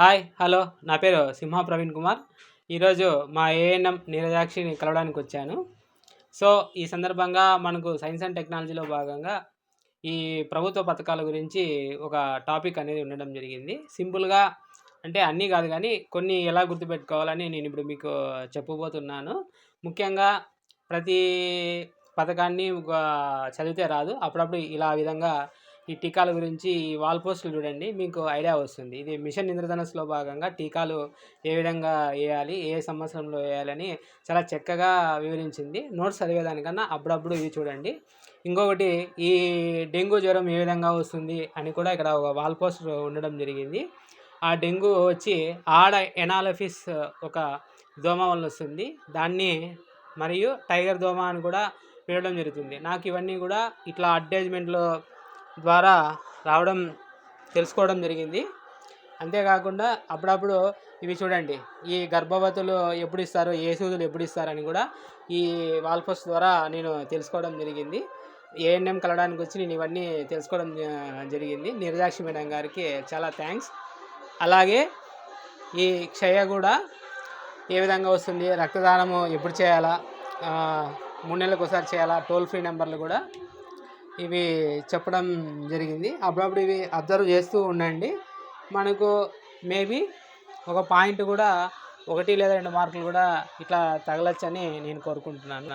Hi hello నా పేరు సింహ ప్రవీణ్ కుమార్. ఈరోజు మా ఏఎన్ఎం నీరజాక్షిని కలవడానికి వచ్చాను. సో ఈ సందర్భంగా మనకు సైన్స్ అండ్ టెక్నాలజీలో భాగంగా ఈ ప్రభుత్వ పథకాల గురించి ఒక టాపిక్ అనేది ఉండడం జరిగింది. సింపుల్గా అంటే అన్నీ కాదు కానీ కొన్ని ఎలా గుర్తుపెట్టుకోవాలని నేను ఇప్పుడు మీకు చెప్పబోతున్నాను. ముఖ్యంగా ప్రతి పథకాన్ని చదివితే రాదు. అప్పుడప్పుడు ఇలా విధంగా ఈ టీకాల గురించి ఈ వాల్ పోస్టులు చూడండి మీకు ఐడియా వస్తుంది. ఇది మిషన్ ఇంద్రధనస్సులో భాగంగా టీకాలు ఏ విధంగా వేయాలి ఏ సంవత్సరంలో వేయాలని చాలా చక్కగా వివరించింది. నోట్స్ చదివేదానికన్నా అప్పుడప్పుడు ఇవి చూడండి. ఇంకొకటి ఈ డెంగ్యూ జ్వరం ఏ విధంగా వస్తుంది అని కూడా ఇక్కడ ఒక వాల్ పోస్టర్ ఉండడం జరిగింది. ఆ డెంగ్యూ వచ్చి ఆడ ఎనాలఫిస్ ఒక దోమ వల్ల వస్తుంది. దాన్ని మరియు టైగర్ దోమ అని కూడా పిలవడం జరుగుతుంది. నాకు ఇవన్నీ కూడా ఇట్లా అడ్వర్టైజ్మెంట్లో ద్వారా రావడం తెలుసుకోవడం జరిగింది. అంతేకాకుండా అప్పుడప్పుడు ఇవి చూడండి ఈ గర్భవతులు ఎప్పుడు ఇస్తారు ఏ సూదులు ఎప్పుడు ఇస్తారని కూడా ఈ వాల్పోస్ట్ ద్వారా నేను తెలుసుకోవడం జరిగింది. ఏఎన్ఎం కలవడానికి వచ్చి నేను ఇవన్నీ తెలుసుకోవడం జరిగింది. నిర్దాక్షి మేడం గారికి చాలా థ్యాంక్స్. అలాగే ఈ క్షయ కూడా ఏ విధంగా వస్తుంది రక్తదానము ఎప్పుడు చేయాలా మూడు నెలలకు ఒకసారి చేయాలా టోల్ ఫ్రీ నెంబర్లు కూడా ఇవి చెప్పడం జరిగింది. అప్పుడప్పుడు ఇవి అబ్జర్వ్ చేస్తూ ఉండండి. మనకు మేబీ ఒక పాయింట్ కూడా ఒకటి లేదా రెండు మార్కులు కూడా ఇట్లా తగలచ్చని నేను కోరుకుంటున్నాను.